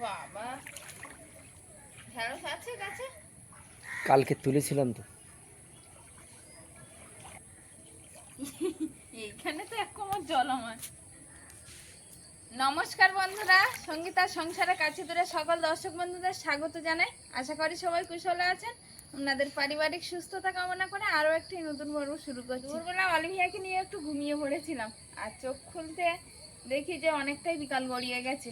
বাবা ঢেঁড়স আছে কালকে তুলেছিলাম তো এইখানে তো এক কোমর জল আমার নমস্কার বন্ধুরা সঙ্গীতার সংসারের কাছে দূরে সকল দর্শক বন্ধুদের স্বাগত জানাই। আশা করি সবাই কুশলে আছেন। আপনাদের পারিবারিক সুস্থতা কামনা করে আরও একটি নতুন পর্ব শুরু করছি। দুপুরবেলা অলিভিয়াকে নিয়ে একটু ঘুমিয়ে পড়েছিলাম আর চোখ খুলতে দেখি যে অনেকটাই বিকাল গড়িয়ে গেছে।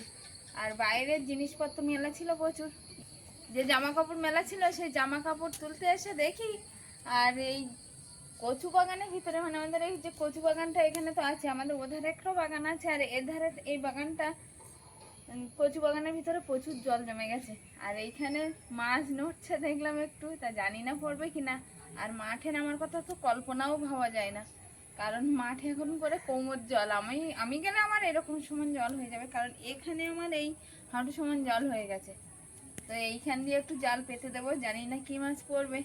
আর বাইরের জিনিসপত্র মেলা ছিল প্রচুর। যে জামা কাপড় মেলা ছিল, সেই জামা কাপড় তুলতে এসে দেখি আর এই কচু বাগানের ভিতরে মানে আমাদের এই যে কচু বাগানটা এখানে তো আছে, আমাদের ওধারে একটা বাগান আছে, আর এধারে এই বাগানটা কচু বাগানের ভিতরে প্রচুর জল জমে গেছে। আর এইখানে মাছ নড়ছে দেখলাম একটু, তা জানি না পড়বে কিনা। আর মাঠে নামার কথা তো কল্পনাও ভাবা যায় না। কারণ মাঠে এখন করে কোমর জল, আমি আমি গেলে আমার এরকম সমান জল হয়ে যাবে, কারণ এখানে আমার এই হাঁটু সমান জল হয়ে গেছে। তো এইখান দিয়ে একটু জাল পেতে দেবো, জানি না কি মাছ পড়বে।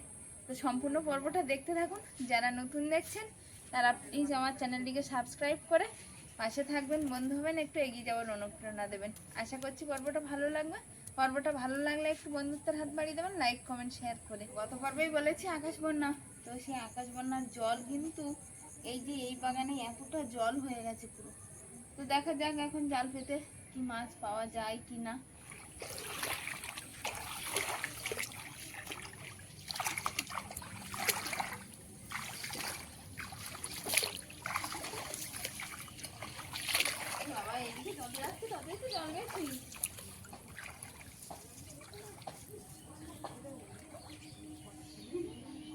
তো সম্পূর্ণ পর্বটা দেখতে থাকুন। যারা নতুন দেখছেন, তারা প্লিজ আমার চ্যানেলটিকে সাবস্ক্রাইব করে পাশে থাকবেন। বন্ধু হবেন, একটু এগিয়ে যাওয়ার অনুপ্রেরণা দেবেন। আশা করছি পর্বটা ভালো লাগবে। পর্বটা ভালো লাগলে একটু বন্ধুত্বের হাত বাড়িয়ে দেবেন লাইক কমেন্ট শেয়ার করে। গত পর্বেই বলেছি আকাশ বন্যা। তো সেই আকাশ বন্যার জল কিন্তু এই যে এই বাগানে এতটা জল হয়ে গেছে পুরো। তো দেখা যাক এখন জাল পেতে কি মাছ পাওয়া যায় কি না বাবা এদিকে জল যাচ্ছে তবেই তো জল গেছি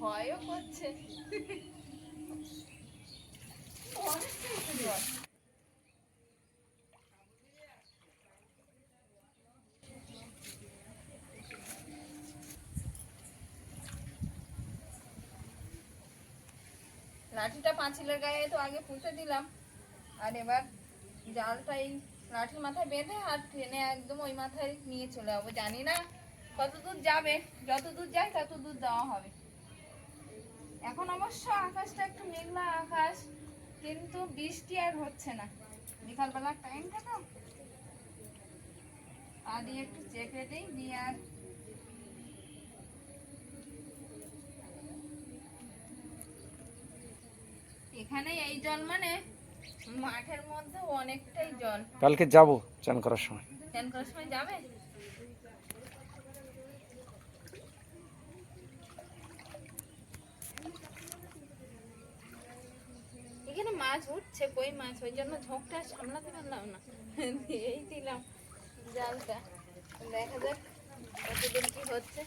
ভয়ও করছে। লাঠিটা পাঁচিলের গায়ে তো আগে পুঁতে দিলাম আর এবার জালটা এই লাঠির মাথায় বেঁধে আর ট্রেনে একদম ওই মাথায় নিয়ে চলে যাব। জানি না কত দূর যাবে, যত দূর যায় তত দূর দেওয়া হবে। এখন অবশ্য আকাশটা একটু মেঘলা আকাশ, কিন্তু বৃষ্টি আর হচ্ছে না। বিকালবেলার টাইমটা তো। পা দিয়ে একটু চেপে দিই দিয়ে আর এখানে এই জল মানে মাঠের মধ্যে অনেকটাই জল। কালকে যাব চান করার সময়। চান করার সময় যাবে? এখানে মাছ উঠছে কই মাছ? ওই জন্য ঝোঁকটা সামলাতে পারলাম না। দিয়েই দিলাম জালটা। দেখা যাক কতদিন কি হচ্ছে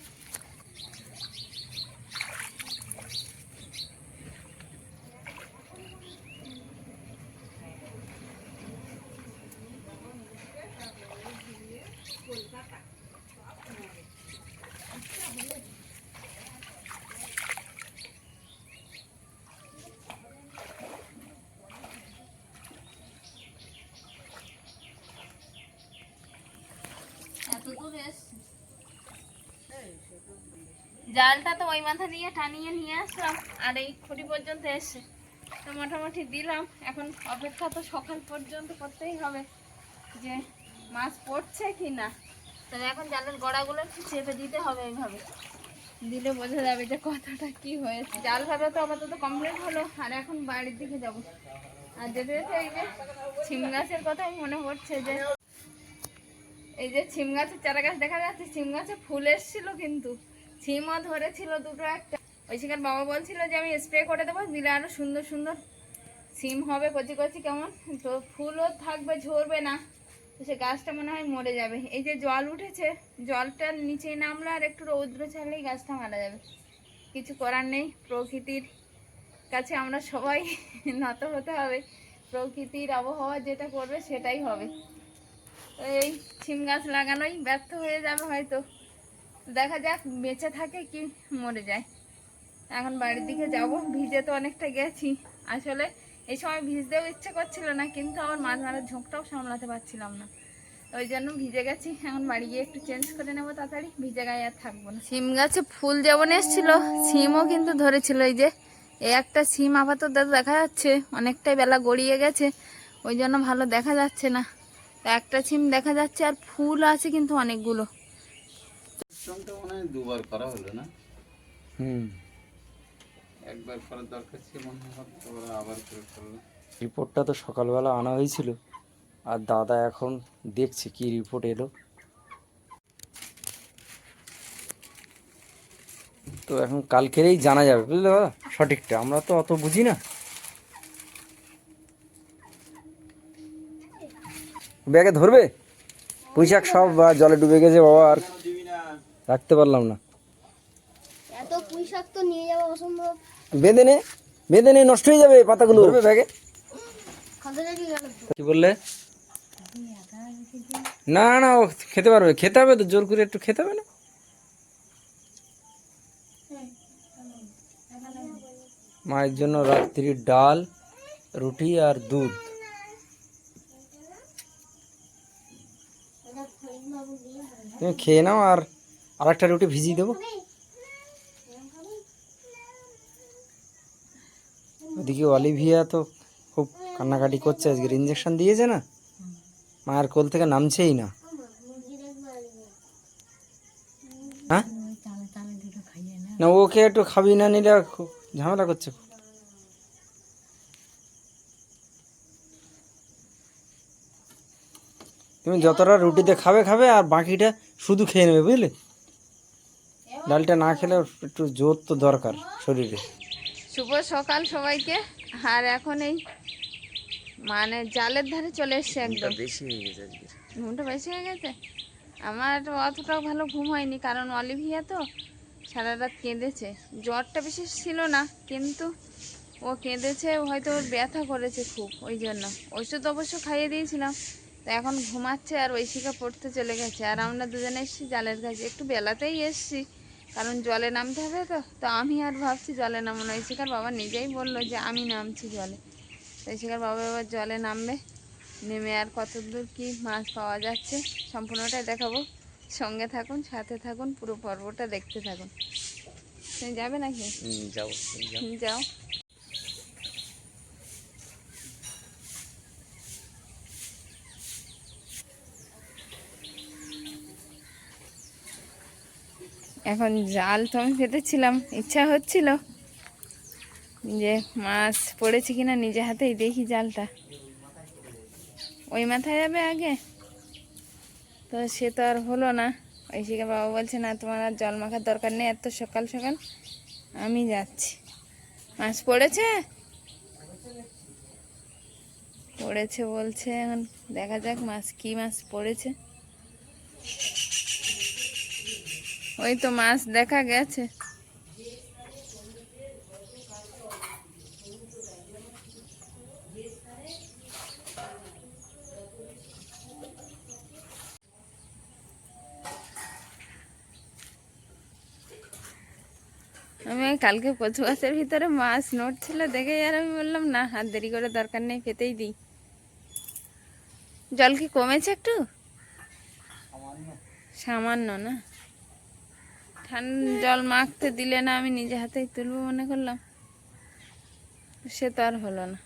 এত দূর এসছি জালটা তো ওই মাথা দিয়ে টানিয়ে নিয়ে আসলাম, আর এই খুঁটি পর্যন্ত এসছে তো মোটামুটি দিলাম। এখন অপেক্ষা তো সকাল পর্যন্ত করতেই হবে যে মাছ পড়ছে কি না তবে এখন জালের গড়াগুলো একটু চেপে দিতে হবে এইভাবে। দিলে বোঝা যাবে যে কতটা কি হয়েছে। জাল ভাবে তো আপাতত কমপ্লিট হলো, আর এখন বাড়ির দিকে যাব। আর যেতে যেতে এই যে ছিম গাছের কথাই মনে পড়ছে যে, এই যে ছিম গাছের চারা গাছ দেখা যাচ্ছে, ছিম গাছে ফুল এসেছিল কিন্তু। ছিমও ধরেছিল দুটো একটা। ওই সেখানে বাবা বলছিল যে, আমি স্প্রে করে দেবো, দিলে আরও সুন্দর সুন্দর সিম হবে, কচি কচি কেমন? তো ফুলও থাকবে, ঝরবে না। তো সে গাছটা মনে হয় মরে যাবে। এই যে জল উঠেছে জলটার নিচে নামলে আর একটু রৌদ্র ছাড়লেই গাছটা মারা যাবে। কিছু করার নেই, প্রকৃতির কাছে আমরা সবাই নত হতে হবে। প্রকৃতির আবহাওয়া যেটা করবে সেটাই হবে। তো এই সিম গাছ লাগানোই ব্যর্থ হয়ে যাবে হয়তো। দেখা যাক, বেঁচে থাকে কি মরে যায়। এখন বাড়ির দিকে যাব, ভিজে তো অনেকটা গেছি। আসলে এই সময় ভিজতেও ইচ্ছে করছিল না, কিন্তু আমার মাছ মারার ঝোঁকটাও সামলাতে পারছিলাম না। ওই জন্য ভিজে গেছি, এখন বাড়ি গিয়ে একটু চেঞ্জ করে নেব তাড়াতাড়ি, ভিজে গায়ে আর থাকব না। সিম গাছে ফুল যেমন এসছিল, সিমও কিন্তু ধরেছিল এই যে, এই একটা সিম আপাতত দেখা যাচ্ছে, অনেকটাই বেলা গড়িয়ে গেছে, ওই জন্য ভালো দেখা যাচ্ছে না। একটা সিম দেখা যাচ্ছে আর ফুল আছে কিন্তু অনেকগুলো। মনে হয় দুবার করা হলো না। হুম। একবার করার দরকার ছিল মনে হয় আবার করে করল রিপোর্টটা তো সকালবেলা আনা হয়েছিল। আর দাদা এখন দেখছে কি রিপোর্ট এলো। তো এখন কালকেরেই জানা যাবে বুঝলে দাদা? সঠিকটা। আমরা তো অত বুঝি না। ব্যাগে ধরবে? পুঁইশাক সব বা জলে ডুবে গেছে বাবা আর রাখতে পারলাম না। এত পুঁইশাক তো নিয়ে যাওয়া অসম্ভব। বেঁধে নে বেঁধে নে নষ্ট হয়ে যাবে পাতাগুলো। ধরবে ব্যাগে। কি বললে? না না ও খেতে পারবে। খেতে হবে তো জোর করে একটু খেতে হবে না? মায়ের জন্য রাত্রি ডাল রুটি আর দুধ। তুমি খেয়ে নাও আর আর একটা রুটি ভিজিয়ে দেবো। ওদিকে অলিভিয়া তো খুব কান্নাকাটি করছে আজকের ইঞ্জেকশন দিয়েছে না? মায়ের কোল থেকে নামছেই না। হ্যাঁ? না, ওকে একটু খাবি না, নিলে ঝামেলা করছে। তুমি যতটা রুটিতে খাবে খাবে, আর বাকিটা শুধু খেয়ে নেবে, বুঝলে? ডালটা না খেলে একটু জোর তো দরকার শরীরে। শুভ সকাল সবাইকে। আর এখন এই মানে জালের ধারে চলে এসছে একদম। বেশি হয়ে গেছে আজকে। ঘুমটা বেশি হয়ে গেছে? আমার অতটাও ভালো ঘুম হয়নি কারণ অলিভিয়া তো সারা রাত কেঁদেছে। জ্বরটা বিশেষ ছিল না কিন্তু ও কেঁদেছে হয়তো ওর ব্যথা করেছে খুব ওই জন্য। ওষুধ অবশ্য খাইয়ে দিয়েছিলাম তো এখন ঘুমাচ্ছে আর ঐশিকা পড়তে চলে গেছে। আর আমরা দুজনে এসেছি জালের কাছে। একটু বেলাতেই এসেছি। কারণ জলে নামতে হবে তো তো আমি আর ভাবছি জলে নামো না। ঐশিকার বাবা নিজেই বলল যে আমি নামছি জলে। তো ঐশিকার বাবা এবার জলে নামবে নেমে আর কত দূর কী মাছ পাওয়া যাচ্ছে সম্পূর্ণটাই দেখাবো। সঙ্গে থাকুন সাথে থাকুন পুরো পর্বটা দেখতে থাকুন। তুমি যাবে নাকি? যাও যাও। এখন জাল তো আমি পেতেছিলাম ইচ্ছা হচ্ছিল যে মাছ পড়েছে কিনা নিজে হাতেই দেখি জালটা। ওই মাথায় যাবে আগে। তো সে তো আর হলো না। ঐশিকা বাবা বলছে, না, তোমার আর জল মাখার দরকার নেই, এত সকাল সকাল আমি যাচ্ছি। মাছ পড়েছে? পড়েছে বলছে এখন। দেখা যাক মাছ কি মাছ পড়েছে। ওই তো মাছ দেখা গেছে। আমি কালকে কচু গাছের ভিতরে মাছ নোট ছিল দেখে আর আমি বললাম, না হাত দেরি করে দরকার নেই পেতেই দিই। জল কি কমেছে একটু? সামান্য না? ঠান্ডা জল মাখতে দিলে না আমি নিজে হাতেই তুলবো মনে করলাম। সে তো আর হলো না।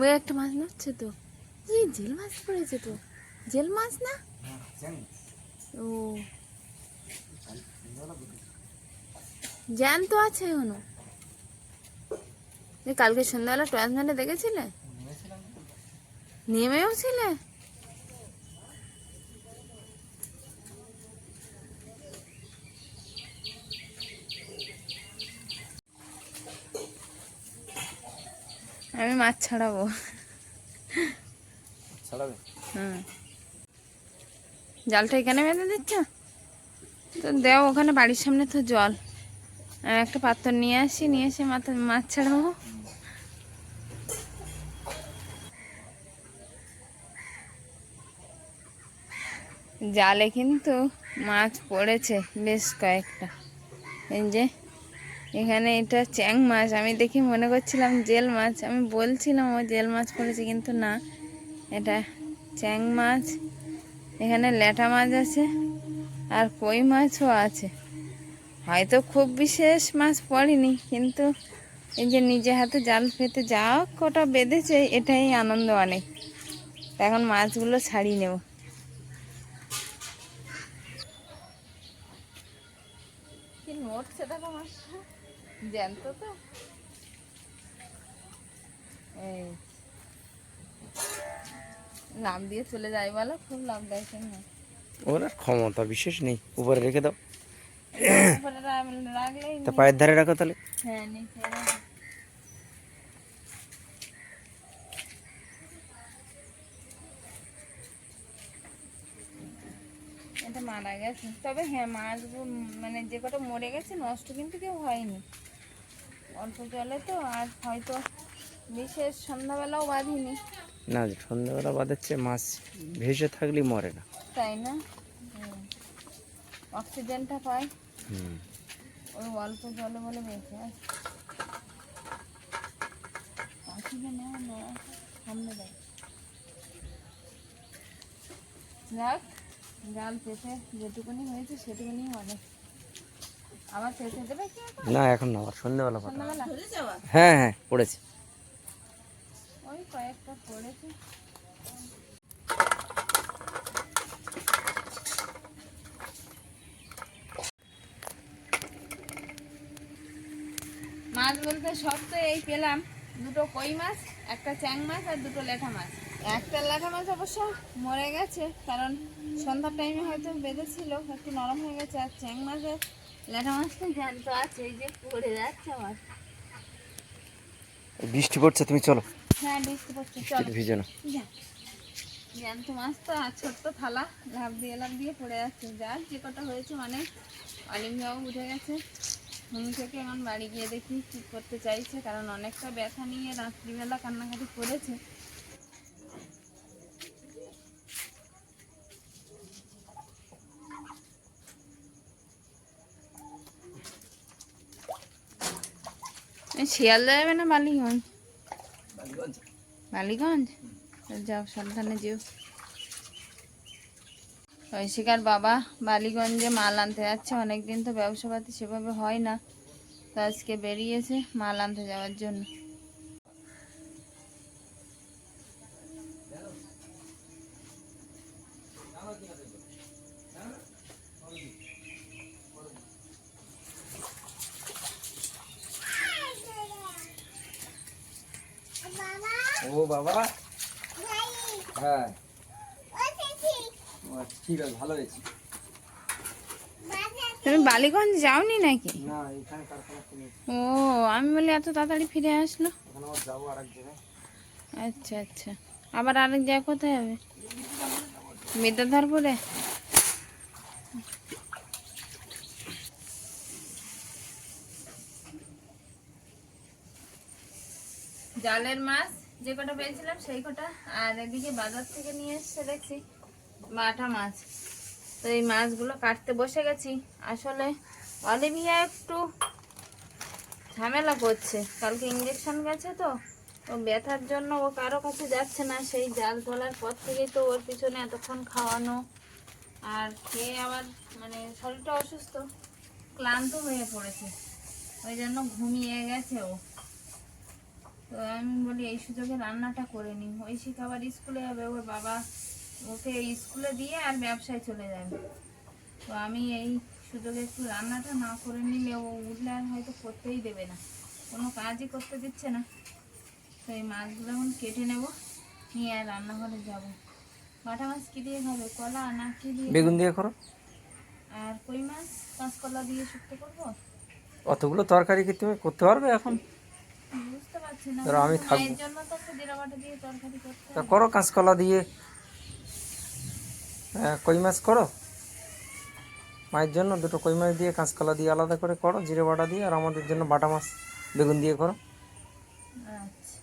ওই একটা মাছ নড়ছে তো। এই জেল মাছ পড়েছে তো। জেল মাছ না? ও। জ্যান্ত আছে এখনও। কালকে সন্ধ্যাবেলা মেলে দেখেছিলে? নেমেও ছিলে? আমি মাছ ছাড়াবো। ছাড়াবে? হুম। জালটা এখানে বেঁধে দিচ্ছ? তো দেও ওখানে বাড়ির সামনে তো জল। আমি একটা পাত্র নিয়ে আসি নিয়ে এসে মাথা মাছ ছাড়াবো। জালে কিন্তু মাছ পড়েছে বেশ কয়েকটা। এই যে এখানে এটা চ্যাং মাছ। আমি দেখি মনে করছিলাম জেল মাছ। আমি বলছিলাম ও জেল মাছ পড়েছে, কিন্তু না। এটা চ্যাং মাছ। এখানে ল্যাটা মাছ আছে আর কই মাছও আছে। হয়তো খুব বিশেষ মাছ পড়েনি, কিন্তু এই যে নিজে হাতে জাল পেতে যা কটা বেঁধেছে, এটাই আনন্দ অনেক। এখন মাছগুলো ছাড়িয়ে নেব। নড়ছে দেখো মাছটা জ্যান্ত তো? এই। লাভ দিয়ে চলে যায় বলো খুব লাভ দেয় না ওর আর ক্ষমতা বিশেষ নেই। উপরে রেখে দাও। তা পায়ের ধারে রাখো তাহলে। হ্যাঁ নিচে এটা মারা গেছে। তবে হ্যাঁ মাছগুলো মানে যে কটা মরে গেছে নষ্ট কিন্তু কেউ হয়নি। অল্প জলে তো আর হয়তো বিশেষ সন্ধ্যাবেলাও বাঁধিনি। না সন্ধ্যাবেলা বাঁধাচ্ছে মাছ ভেসে থাকলেই মরে না। তাই না? অক্সিজেনটা পায়। ওই অল্প জলে বলে বেঁচে আছে সামনে যাক জাল পেতে যেটুকুনি হয়েছে সেটুকুনি অনেক আবার পেতে দেবে কি এখন? না এখন না আবার সন্ধ্যাবেলা হ্যাঁ হ্যাঁ পড়েছে। ওই কয়েকটা পড়েছে। মাছ বলতে সব তো এই পেলাম। দুটো কই মাছ একটা চ্যাং মাছ আর দুটো ল্যাঠা মাছ। একটা ল্যাঠা মাছ অবশ্য মরে গেছে কারণ সন্ধ্যার টাইমে হয়তো বেঁধেছিল একটু নরম হয়ে গেছে আর চ্যাং মাছের ল্যাঠা মাছ তো জ্যান্ত আছে এই যে পড়ে যাচ্ছে আমার। বৃষ্টি পড়ছে তুমি চলো। হ্যাঁ বৃষ্টি পড়ছে চলো। ভিজে না জ্যান্ত মাছ তো আর ছোট্ট থালা লাভ দিয়ে লাভ দিয়ে পড়ে যাচ্ছে। যার যে কটা হয়েছে মানে অলিম্পিয়াও উঠে গেছে। ঘুম থেকে এখন বাড়ি গিয়ে দেখি ঠিক করতে চাইছে কারণ অনেকটা ব্যথা নিয়ে রাত্রিবেলা কান্নাকাটি করেছে। শিয়ালদা যাবে না বালিগঞ্জ? বালিগঞ্জ? যাও সাবধানে যেও। ঐশিকার বাবা বালিগঞ্জে মাল আনতে যাচ্ছে। অনেকদিন তো ব্যবসা পাতি সেভাবে হয় না। তো আজকে বেরিয়েছে মাল আনতে যাওয়ার জন্য। ও বাবা। হ্যাঁ। ঠিক আছে ভালো হয়েছে। তুমি বালিগঞ্জ যাওনি নাকি? ও আমি বলি এত তাড়াতাড়ি ফিরে আসলো। আচ্ছা আচ্ছা। আবার আরেক জায়গা কোথায় হবে? বিদ্যাধরপুরে? জালের মাছ? যে কটা পেয়েছিলাম সেই কটা। আর এদিকে বাজার থেকে নিয়ে এসছে, দেখছি, বাটা মাছ। তো এই মাছগুলো কাটতে বসে গেছি। আসলে অলিভিয়া একটু ঝামেলা করছে। কালকে ইঞ্জেকশন গেছে তো ও ব্যথার জন্য ও কারও কাছে যাচ্ছে না। সেই জাল তোলার পর থেকেই তো ওর পিছনে এতক্ষণ খাওয়ানো। আর খেয়ে আবার মানে শরীরটা অসুস্থ, ক্লান্ত হয়ে পড়েছে। ওই জন্য ঘুমিয়ে গেছে ও। তো আমি বলি এই সুযোগে রান্নাটা করে নিই ঐশিক আবার স্কুলে যাবে ওর বাবা ওকে স্কুলে দিয়ে আর ব্যবসায় চলে যাবে। তো আমি এই সুযোগে একটু রান্নাটা না করে নিলে ও উঠলে আর হয়তো করতেই দেবে না। কোনো কাজই করতে দিচ্ছে না। তো এই মাছগুলো এখন কেটে নেব নিয়ে আর রান্নাঘরে যাব। বাটা মাছ কী দিয়ে খাবে? কলা না কি দিয়ে বেগুন দিয়ে করো। আর কই মাছ? কাঁচকলা দিয়ে শুক্তো করব? অতগুলো তরকারি কি তুমি করতে পারবে এখন? বুঝতে ধরো আমি থাকব। তো করো কাঁচকলা দিয়ে। আহ, কই মাছ করো? মায়ের জন্য দুটো কই মাছ দিয়ে কাঁচকলা দিয়ে আলাদা করে করো জিরে বাটা দিয়ে আর আমাদের জন্য বাটা মাছ বেগুন দিয়ে করো। আচ্ছা।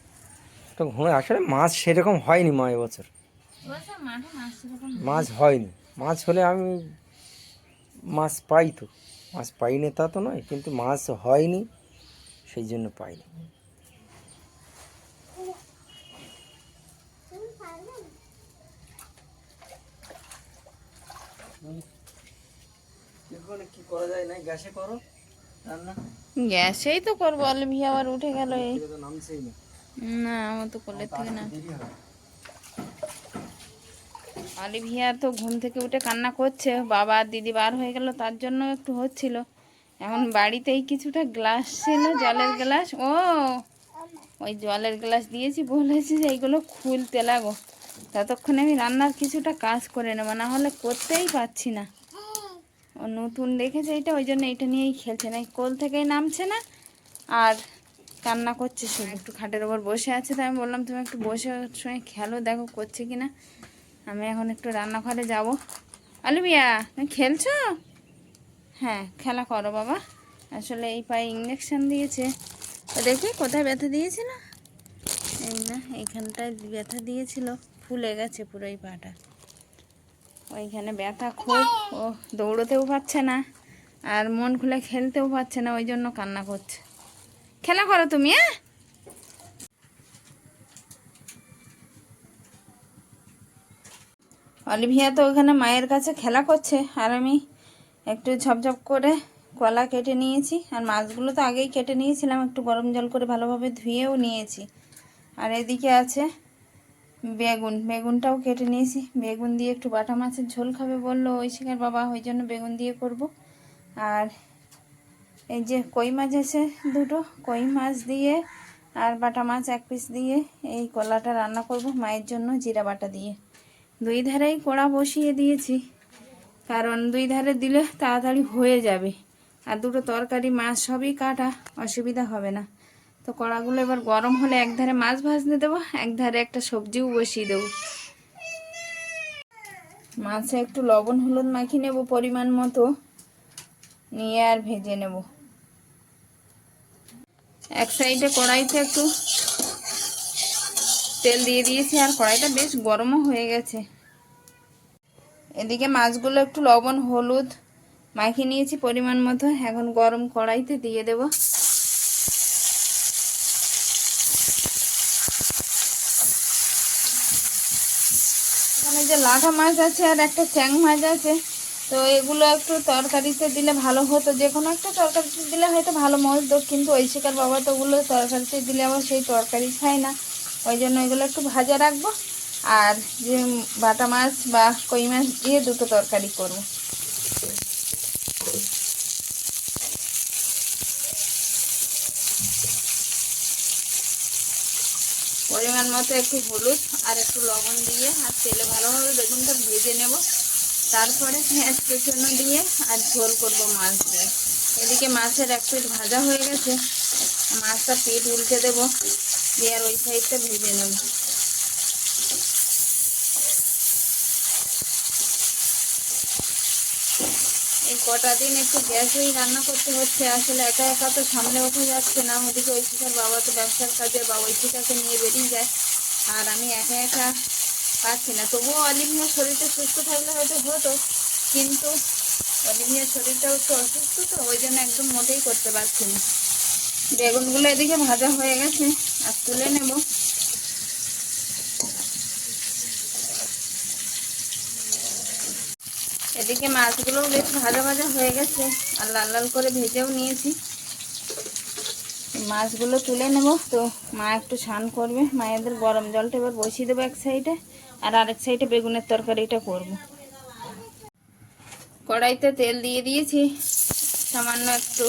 তো ঘুরে আসলে মাছ সেরকম হয়নি মা এবছর। মাছ হয়নি। মাছ হলে আমি মাছ পাই তো। মাছ পাইনি তা তো নয় কিন্তু মাছ হয়নি সেই জন্য পাইনি তুমি পারবে কি করা যায় না গ্যাসে করো রান্না। গ্যাসেই তো করব অলিভিয়া আবার উঠে গেল এই। না। আমার তো কোলের থেকে না। অলিভিয়া তো ঘুম থেকে উঠে কান্না করছে বাবা আর দিদি বার হয়ে গেল তার জন্য একটু হচ্ছিল। এখন বাড়িতেই কিছুটা গ্লাস ছিল জলের গ্লাস। ও ওই জলের গ্লাস দিয়েছি বলেছি যে এইগুলো খুলতে লাগো। ততক্ষণে আমি রান্নার কিছুটা কাজ করে নেব না হলে করতেই পারছি না। নতুন দেখেছে এইটা ওই জন্য এইটা নিয়েই খেলছে। না কোল থেকেই নামছে না, আর কান্না করছে শুধু। একটু খাটের ওপর বসে আছে, তাই আমি বললাম, তুমি একটু বসে সঙ্গে খেলো, দেখো করছে কি না আমি এখন একটু রান্নাঘরে যাব। আলুবিয়া, তুমি খেলছো? হ্যাঁ খেলা করো বাবা। আসলে এই পায়ে ইঞ্জেকশন দিয়েছে। তো দেখি কোথায় ব্যথা দিয়েছিল? এই না, এইখানটায় ব্যথা দিয়েছিল, ফুলে গেছে পুরো এই পাটা। ওইখানে ব্যথা খুব। ও দৌড়তেও পারছে না আর মন খুলে খেলতেও পারছে না, ওই জন্য কান্না করছে। খেলা করো তুমি হ্যাঁ? অলিভিয়া তো ওখানে মায়ের কাছে খেলা করছে, আর আমি একটু ঝপঝপ করে কলা কেটে নিয়েছি। আর মাছগুলো তো আগেই কেটে নিয়েছিলাম, একটু গরম জল করে ভালোভাবে ধুয়েও নিয়েছি। আর এদিকে আছে বেগুন, বেগুনটাও কেটে নিয়েছি। বেগুন দিয়ে একটু বাটা মাছের ঝোল খাবে বলল ওই শিকার বাবা, ওই জন্য বেগুন দিয়ে করব। আর এই যে কই মাছ আছে দুটো, কই মাছ দিয়ে আর বাটা মাছ এক পিস দিয়ে এই কলাটা রান্না করব মায়ের জন্য জিরা বাটা দিয়ে। দুই ধারেই কড়া বসিয়ে দিয়েছি, কারণ দুই ধারে দিলে তাড়াতাড়ি হয়ে যাবে। আর দুটো তরকারি মাছ সবই কাটা, অসুবিধা হবে না। তো কড়াগুলো এবার গরম হলে একধারে মাছ ভাজতে দেবো, একধারে একটা সবজিও বসিয়ে দেবো। মাছে একটু লবণ, হলুদ মাখিয়ে নেব পরিমাণ মতো, নিয়ে আর ভেজে নেব। এক সাইডে কড়াইতে একটু তেল দিয়ে দিয়েছি, আর কড়াইটা বেশ গরমও হয়ে গেছে। এদিকে মাছগুলো একটু লবণ, হলুদ মাখিয়ে নিয়েছি পরিমাণ মতো, এখন গরম কড়াইতে দিয়ে দেব এখানে যে লাঠা মাছ আছে আর একটা চ্যাং মাছ আছে, তো এগুলো একটু তরকারিতে দিলে ভালো হতো। যে কোনো একটা তরকারিতে দিলে হয়তো ভালো মজত কিন্তু ঐশিকার শিকার বাবা তো ওগুলো তরকারিতে দিলে আবার সেই তরকারি খায় না। ওই জন্য এগুলো একটু ভাজা রাখব। আর যে বাটা মাছ বা কই মাছ দিয়ে দুটো তরকারি করব। পরিমাণ মতো একটু হলুদ আর একটু লবণ দিয়ে আর তেলে ভালোভাবে বেগুনটা ভেজে নেব। তারপরে পেঁয়াজ পেছনো দিয়ে আর ঝোল করব মাছ দিয়ে। এদিকে মাছের এক পিঠ ভাজা হয়ে গেছে। মাছটা পিঠ উল্টে দেব দিয়ে আর ওই সাইডটা ভেজে নেব। এই কটা দিন একটু গ্যাসেই রান্না করতে হচ্ছে। আসলে একা একা তো সামনে ওঠা যাচ্ছে না। ওদিকে ঐশিকার বাবা তো ব্যবসার কাজে বা ঐশিকাকে নিয়ে বেরিয়ে যায়। আর আমি একা একা পারছি না। তবুও অলিভিয়ার শরীরটা সুস্থ থাকলে হয়তো হতো। কিন্তু অলিভিয়ার শরীরটাও একটু অসুস্থ তো, ওই জন্য একদম মোটেই করতে পারছি না। বেগুনগুলো এদিকে ভাজা হয়ে গেছে। আর তুলে নেব। এদিকে মাছগুলো বেশ ভাজা ভাজা হয়ে গেছে আর লাল লাল করে ভেজেও নিয়েছি। মাছগুলো তুলে নেব, তো মা একটু স্নান করবে। মায়েদের গরম জলটা এবার বসিয়ে দেবো এক সাইডে আর আরেক সাইডে বেগুনের তরকারিটা করব। কড়াইতে তেল দিয়ে দিয়েছি, সামান্য একটু,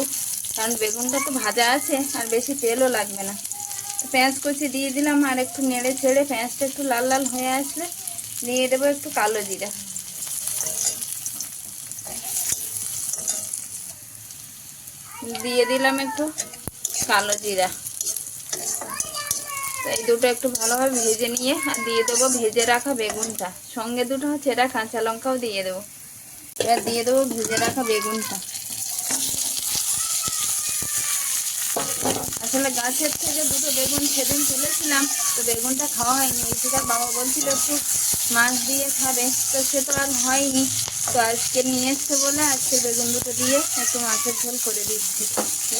কারণ বেগুনটা তো ভাজা আছে আর বেশি তেলও লাগবে না। পেঁয়াজ কুচি দিয়ে দিলাম আর একটু নেড়ে ছেড়ে পেঁয়াজটা একটু লাল লাল হয়ে আসলে দিয়ে দেবো একটু কালো জিরা। দিয়ে দিলাম একটু কালো জিরা। এই দুটো একটু ভালোভাবে ভেজে নিয়ে আর দিয়ে দেবো ভেজে রাখা বেগুনটা। সঙ্গে দুটো চেরা কাঁচা লঙ্কাও দিয়ে দেবো। এবার দিয়ে দেবো ভেজে রাখা বেগুনটা। আসলে গাছের থেকে দুটো বেগুন সেদিন তুলেছিলাম, তো বেগুনটা খাওয়া হয়নি। ওইদিকার বাবা বলছিল একটু মাছ দিয়ে খাবে, তো সে তো আর হয়নি। তো আজকে নিয়ে এসছে বলে আজকে বেগুন দুটো দিয়ে একটু মাছের ঝোল করে দিচ্ছি।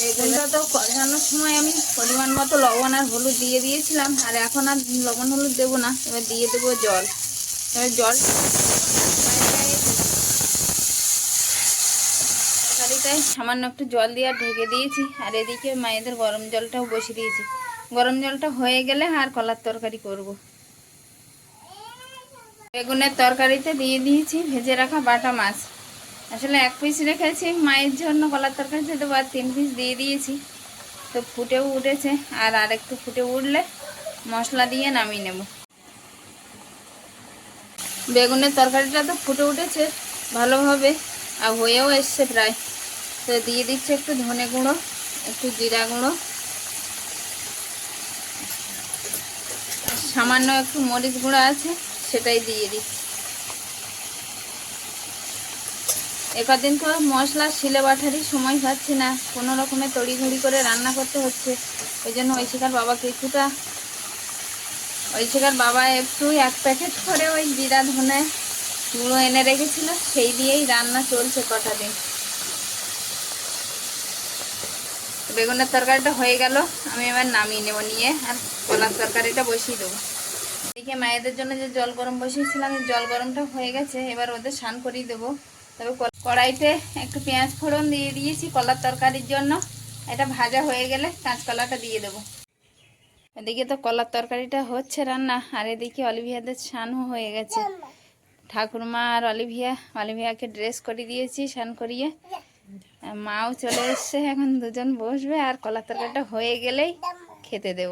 বেগুনটা তো কষানোর সময় আমি পরিমাণ মতো লবণ আর হলুদ দিয়ে দিয়েছিলাম, আর এখন আর লবণ হলুদ দেবো না, এবার দিয়ে দেবো জল। এবার জল কড়াইতে সামান্য একটু জল দিয়ে ঢেকে দিয়েছি, আর এদিকে মায়েদের গরম জলটাও বসিয়ে দিয়েছি। গরম জলটা হয়ে গেলে আর কলার তরকারি করব। বেগুনের তরকারিতে দিয়ে দিয়েছি, ভেজে রাখা বাটা মাছ। আসলে এক পিস রেখেছি, মায়ের জন্য কলার তরকারিতে দেবো, আর তিন পিস দিয়ে দিয়েছি। তো ফুটেও উঠেছে, আর আরেকটু ফুটে উঠলে মশলা দিয়ে নামিয়ে নেব। বেগুনের তরকারিটা তো ফুটে উঠেছে ভালোভাবে, আর হয়েও এসছে প্রায়। তো দিয়ে দিচ্ছে একটু ধনে গুঁড়ো, একটু জিরা গুঁড়ো। সামান্য একটু মরিচ গুঁড়ো আছে। সেটাই দিয়ে দিচ্ছি একদিন তো মশলা, শিলে বাটারই সময় পাচ্ছি না। কোনো রকমের তড়িঘড়ি করে রান্না করতে হচ্ছে। ওই জন্য ঐশিকার বাবা কিছুটা ঐশিকার বাবা একটু এক প্যাকেট করে ওই জিরা, ধনে, গুঁড়ো এনে রেখেছিল। সেই দিয়েই রান্না চলছে কটা দিন। বেগুনের তরকারিটা হয়ে গেল। আমি এবার নামিয়ে নেব নিয়ে, আর কলার তরকারিটা বসিয়ে দেবো। এদিকে মায়েদের জন্য যে জল গরম বসিয়েছিলাম জল গরমটা হয়ে গেছে। এবার ওদের স্নান করিয়ে দেবো। তবে কড়াইতে একটু পেঁয়াজ ফোড়ন দিয়ে দিয়েছি কলার তরকারির জন্য। এটা ভাজা হয়ে গেলে কাঁচকলাটা দিয়ে দেবো। এদিকে তো কলার তরকারিটা হচ্ছে রান্না আর এদিকে অলিভিয়াদের স্নানও হয়ে গেছে। ঠাকুরমা আর অলিভিয়া অলিভিয়াকে ড্রেস করে দিয়েছি স্নান করিয়ে। মাও চলে এসছে এখন দুজন বসবে আর কলার তরকারিটা হয়ে গেলেই খেতে দেব।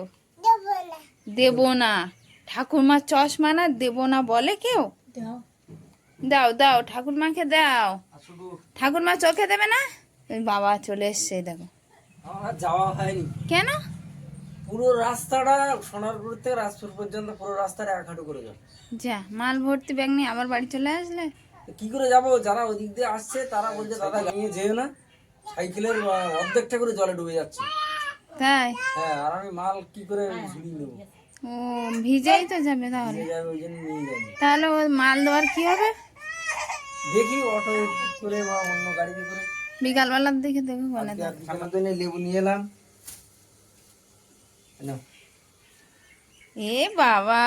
দেব না। ঠাকুরমা চশমা না দেব না বলে কেউ? দাও। দাও ঠাকুরমাকে দাও। ঠাকুরমা চোখে দেবে না? বাবা চলে এসছে দেখো। আমার যাওয়া হয়নি। কেন? পুরো রাস্তাটা সোনারপুর থেকে রাজপুর পর্যন্ত পুরো রাস্তাটা এক হাঁটু করে যাবে যা মাল ভর্তি ব্যাগ নিয়ে আবার বাড়ি চলে আসলে? কি করে যাব? যারা ওদিক দিয়ে আসছে তারা বলছে দাদা নিয়ে যেও না। সাইকেলের অর্ধেকটা করে জলে ডুবে যাচ্ছে। তাই? হ্যাঁ আর আমি মাল কি করে ঝুলিয়ে নেব? ও ভিজেই তো যাবে তাহলে। তাহলে ও মাল দেওয়ার কি হবে? দেখি অটো করে বা অন্য গাড়িতে করে। বিকালবেলার দিকে দেখো বলে জন্য লেবু নিয়ে এলাম। এ বাবা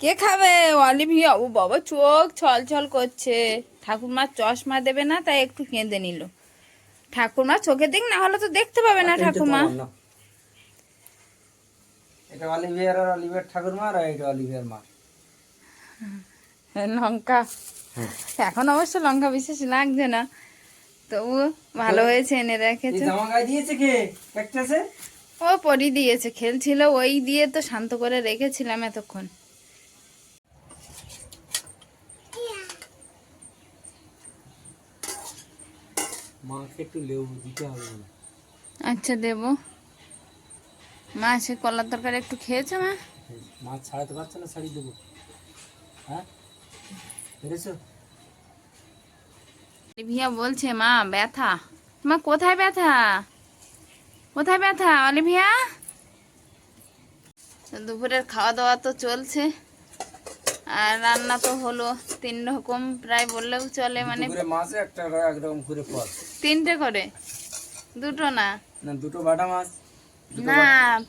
কে খাবে? অলিভিয়া ও বাবা চোখ ছল ছল করছে। ঠাকুরমা চশমা দেবে না তাই একটু কেঁদে নিল। ঠাকুরমা চোখে দিক না হলে তো দেখতে পাবে না ঠাকুরমা। এটা অলিভিয়ার আর অলিভিয়ার আর এটা অলিভিয়ার মা। লঙ্কা। এখন অবশ্য লঙ্কা বিশেষ লাগছে না। তবু ভালো হয়েছে এনে রেখেছে। দিয়েছে কে? ও পরি দিয়েছে। খেলছিল ওই দিয়ে তো শান্ত করে রেখেছিলাম এতক্ষণ। মাকে একটু লেবু দিতে হবে। আচ্ছা দেব। মা সে কলার তরকারি একটু খেয়েছে মা? মাছ ছাড়াতে পারছে না শাড়ি দেবো। হ্যাঁ? পেরেছ অলিভিয়া বলছে মা ব্যথা। মা কোথায় ব্যথা? কোথায় ব্যথা অলিভিয়া? দুপুরের খাওয়া দাওয়া তো চলছে। আর রান্না তো হলো তিন রকম প্রায় বললেও চলে মানে তিনটে করে? দুটো না? না দুটো বাটা মাছ। না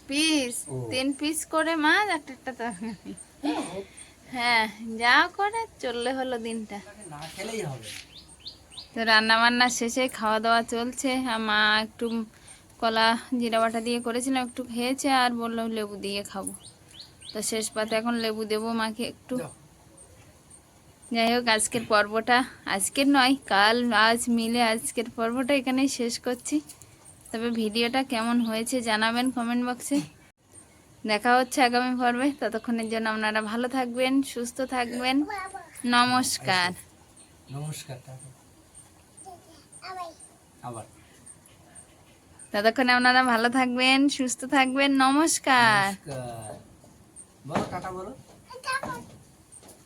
পিস। তিন পিস করে মাছ একটা একটা তরকারি। হ্যাঁ যা করে চললে হলো দিনটা। না খেলেই হবে। তো রান্না বান্না শেষে খাওয়া দাওয়া চলছে মা একটু কলা জিরা বাটা দিয়ে করেছিলাম একটু খেয়েছে আর বলল লেবু দিয়ে খাব। তো শেষ পাতে এখন লেবু দেবো মাকে একটু। যাই হোক আজকের পর্বটা আজকের নয় কাল আজ মিলে আজকের পর্বটা এখানেই শেষ করছি। তবে ভিডিওটা কেমন হয়েছে জানাবেন কমেন্ট বক্সে দেখা হচ্ছে আগামী পর্বে। ততক্ষণের জন্য আপনারা ভালো থাকবেন সুস্থ থাকবেন। নমস্কার। নমস্কার ততক্ষণে আপনারা ভালো থাকবেন সুস্থ থাকবেন। নমস্কার। নমস্কার। বলো টাটা বলো।